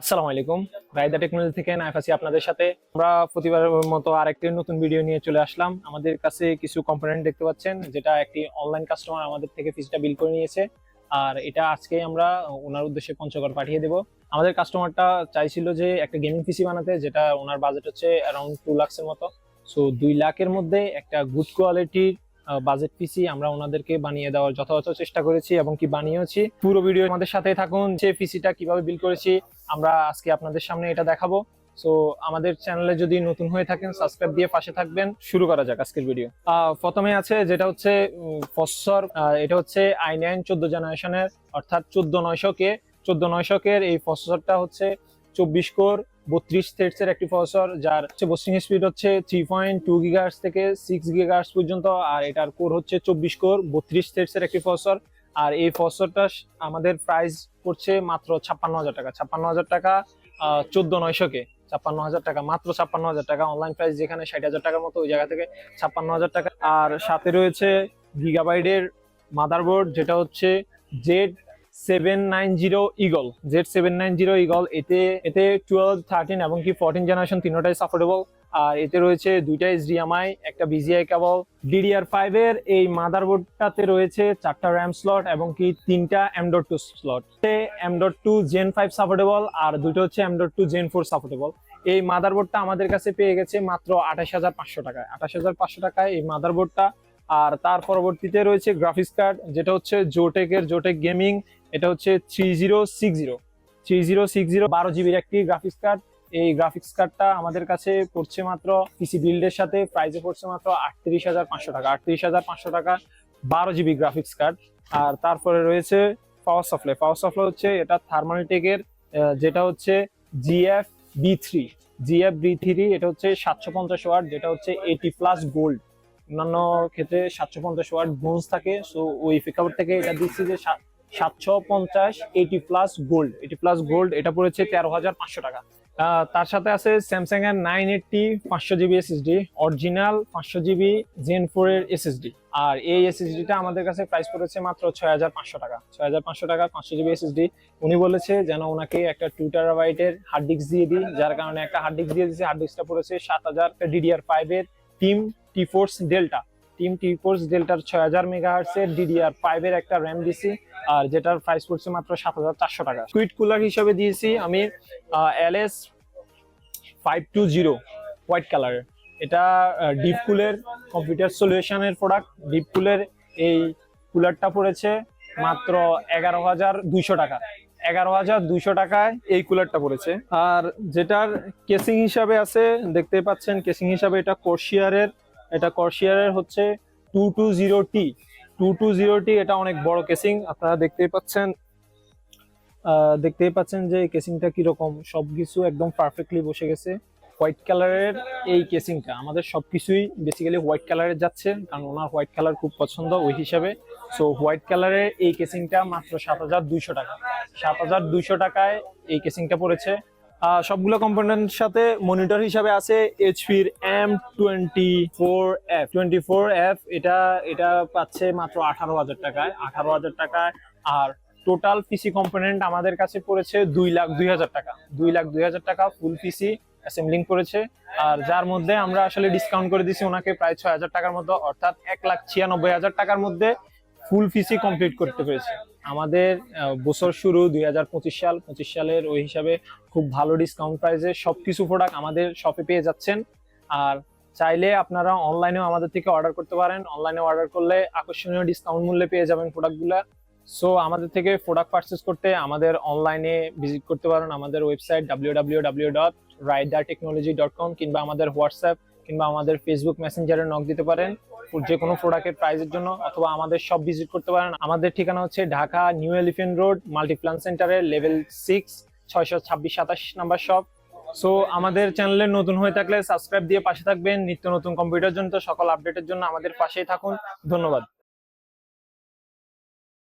আসসালামু আলাইকুম। রায়দা টেকনোলজি থেকে নাইফাসি আপনাদের সাথে। আমরা প্রতিবারের মতো আরেকটি নতুন ভিডিও নিয়ে চলে আসলাম। আমাদের কাছে কিছু কম্পোনেন্ট দেখতে পাচ্ছেন, যেটা একটি অনলাইন কাস্টমার আমাদের থেকে ফিসটা বিল করে নিয়েছে। আর এটা আজকে আমরা ওনার উদ্দেশ্যে পঞ্চগড় পাঠিয়ে দেব। আমাদের কাস্টমারটা চাইছিল যে একটা গেমিং পিসি বানাতে, যেটা ওনার বাজেট হচ্ছে অ্যারাউন্ড টু লাখসের মতো। সো দুই লাখের মধ্যে একটা গুড কোয়ালিটির বাজেট পিসি আমরা ওনাদেরকে বানিয়ে দেওয়ার যথাযথ চেষ্টা করেছি এবং কি বানিয়েছি পুরো ভিডিও আমাদের সাথে থাকুন, যে পিসিটা কীভাবে বিল করেছি, আমরা আজকে আপনাদের সামনে এটা দেখাবো। সো আমাদের চ্যানেলে যদি নতুন হয়ে থাকেন সাবস্ক্রাইব দিয়ে পাশে থাকবেন। শুরু করা যাক আজকের ভিডিও প্রথমে আছে যেটা হচ্ছে ফসর এটা হচ্ছে আই নাইন চোদ্দ জেনারেশনের অর্থাৎ চোদ্দ নয়শো কে, চোদ্দ নয়শো কের এই ফসরটা হচ্ছে চব্বিশ কোর, বত্রিশ থ্রেডস এর একটি প্রসেসর যার হচ্ছে বোস্টিং স্পিড হচ্ছে থ্রি পয়েন্ট টু গিগার্স থেকে সিক্স গিগার্স পর্যন্ত, আর এটার কোর হচ্ছে চব্বিশ কোর, বত্রিশ থ্রেডস এর একটি প্রসেসর আর এই প্রসেসরটা আমাদের প্রাইস পড়ছে মাত্র ছাপ্পান্ন হাজার টাকা। ছাপ্পান্ন হাজার টাকা চোদ্দ নয়শো কে। ছাপ্পান্ন হাজার টাকা, মাত্র ছাপ্পান্ন হাজার টাকা। অনলাইন প্রাইস যেখানে ষাট হাজার টাকার মতো ওই জায়গা থেকে ছাপ্পান্ন হাজার টাকা। আর সাথে রয়েছে গিগাবাইডের মাদারবোর্ড যেটা হচ্ছে Z seven nine zero eagle Z seven nine zero eagle এতে এতে টুয়েলভ থার্টিন এবং কি ফোরটিন জেনারেশন তিনটাই সাপোর্টেবল আর এতে রয়েছে দুইটা এইচডিএমআই একটা বিজিআই কেবল ডিডিআর ফাইভ এর এই মাদারবোর্ডটাতে রয়েছে চারটা র্যাম স্লট এবং কি তিনটা M dot two slot M dot two gen five supportable আর দুটো হচ্ছে M dot two gen four supportable এই মাদারবোর্ডটা আমাদের কাছে পেয়ে গেছে মাত্র আঠাশ হাজার পাঁচশো টাকায়। আঠাশ হাজার পাঁচশো টাকায় এই মাদারবোর্ডটা আর তার পরবর্তীতে রয়েছে গ্রাফিক্স কার্ড যেটা হচ্ছে জোটেকের জোটেক গেমিং এটা হচ্ছে three zero six zero three zero six zero বারো জিবির একটি গ্রাফিক্স কার্ড এই গ্রাফিক্স কার্ডটা আমাদের কাছে পড়ছে মাত্র পিসি বিল্ডের সাথে প্রাইসে পড়ছে মাত্র আটত্রিশ হাজার পাঁচশো টাকা। আটত্রিশ হাজার পাঁচশো টাকা, বারো জিবি গ্রাফিক্স কার্ড আর তারপরে রয়েছে পাওয়ার সফলে পাওয়ার সফলে হচ্ছে এটা থার্মালটেকের যেটা হচ্ছে GF B three GF B three এটা হচ্ছে সাতশো পঞ্চাশ ওয়াট যেটা হচ্ছে এইটি প্লাস গোল্ড অন্যান্য ক্ষেত্রে সাতশো পঞ্চাশ ওয়াট ব্রোঞ্জ থাকে। সো ওই প্রেক্ষাপট থেকে এটা দিচ্ছি যে সাতশো পঞ্চাশ eighty plus gold eighty plus gold এটা পড়েছে তেরো হাজার পাঁচশো টাকা। তার সাথে আছে স্যামসাং এর নাইন এইটটি পাঁচশো জিবি এসএসডি অরিজিনাল পাঁচশো জিবি জেন ফোর এর এসএসডি আর এই এসএসডিটা আমাদের কাছে প্রাইস পড়েছে মাত্র ছয় হাজার পাঁচশো টাকা। ছয় হাজার পাঁচশো টাকা, পাঁচশো জিবি এসএসডি উনি বলেছে যেন ওনাকে একটা টু টেরাবাইটের হার্ড ডিস্ক দিয়ে দিই, যার কারণে একটা হার্ড ডিস্ক দিয়ে দিয়েছে। হার্ড ডিস্কটা পড়েছে সাত হাজার ডিডিআর ফাইভ এর team T force delta team T force ডেল্টার ছয় হাজার মেগাহার্স এর ডিডিআর ফাইভ এর একটা র্যাম দিছি, আর যেটার প্রাইস পড়ছে মাত্র সাত হাজার চারশো টাকা। সুইট কুলার হিসেবে দিয়েছি আমি L S five two zero white কালারের এটা ডিপ কুলের কম্পিউটার সলিউশনের প্রোডাক্ট ডিপ কুলের এই কুলারটা পড়েছে মাত্র এগারো হাজার দুইশো টাকা। এগারো হাজার দুইশো টাকায় এই কুলারটা পড়েছে। আর যেটার কেসিং হিসাবে আছে, দেখতে পাচ্ছেন কেসিং হিসাবে এটা কোর্সিয়ারের এটা কর্সিয়ারের হচ্ছে two two zero T two two zero T এটা অনেক বড় কেসিং আপনারা দেখতেই পাচ্ছেন। দেখতেই পাচ্ছেন যে কেসিংটা কীরকম, সবকিছু একদম পারফেক্টলি বসে গেছে। হোয়াইট কালারের এই কেসিংটা আমাদের সবকিছুই বেসিক্যালি হোয়াইট কালারের যাচ্ছে, কারণ ওনার হোয়াইট কালার খুব পছন্দ ওই হিসাবে। সো হোয়াইট কালারের এই কেসিংটা মাত্র সাত হাজার দুইশো টাকা। সাত হাজার দুইশো টাকায় এই কেসিংটা পড়েছে। সবগুলো কম্পোনেন্ট সাথে মনিটর হিসাবে আছে এইচপির M twenty four F twenty four F এটা এটা পাচ্ছে মাত্র আঠারো হাজার টাকায়। আঠারো হাজার টাকায়। আর টোটাল পিসি কম্পোনেন্ট আমাদের কাছে পড়েছে দুই লাখ দুই হাজার টাকা। দুই লাখ দুই হাজার টাকা ফুল পিসি অ্যাসেম্বলিং করেছে। আর যার মধ্যে আমরা আসলে ডিসকাউন্ট করে দিছি ওনাকে প্রায় ছয় হাজার টাকার মতো। অর্থাৎ এক লাখ ছিয়ানব্বই হাজার টাকার মধ্যে ফুল পিসি কমপ্লিট করতে পেরেছে। আমাদের বছর শুরু দুই হাজার পঁচিশ সাল, পঁচিশ সালের ওই হিসাবে খুব ভালো ডিসকাউন্ট প্রাইসে সব কিছু প্রোডাক্ট আমাদের শপে পেয়ে যাচ্ছেন। আর চাইলে আপনারা অনলাইনেও আমাদের থেকে অর্ডার করতে পারেন। অনলাইনে অর্ডার করলে আকর্ষণীয় ডিসকাউন্ট মূল্যে পেয়ে যাবেন প্রোডাক্টগুলো সো আমাদের থেকে প্রোডাক্ট পারচেস করতে আমাদের অনলাইনে ভিজিট করতে পারেন আমাদের website W W W dot Raida technology dot com কিংবা আমাদের হোয়াটসঅ্যাপ কিংবা আমাদের ফেসবুক মেসেঞ্জারে নক দিতে পারেন যে কোনো প্রোডাক্টের প্রাইসের জন্য, অথবা আমাদের সব ভিজিট করতে পারেন। আমাদের ঠিকানা হচ্ছে Dhaka new elephant road multiplan সেন্টারের লেভেল সিক্স ছয়শো ছাব্বিশ সাতাশ নাম্বার শপ সো আমাদের চ্যানেলে নতুন হয়ে থাকলে সাবস্ক্রাইব দিয়ে পাশে থাকবেন। নিত্য নতুন কম্পিউটার জন্য, সকল আপডেটের জন্য আমাদের পাশেই থাকুন। ধন্যবাদ।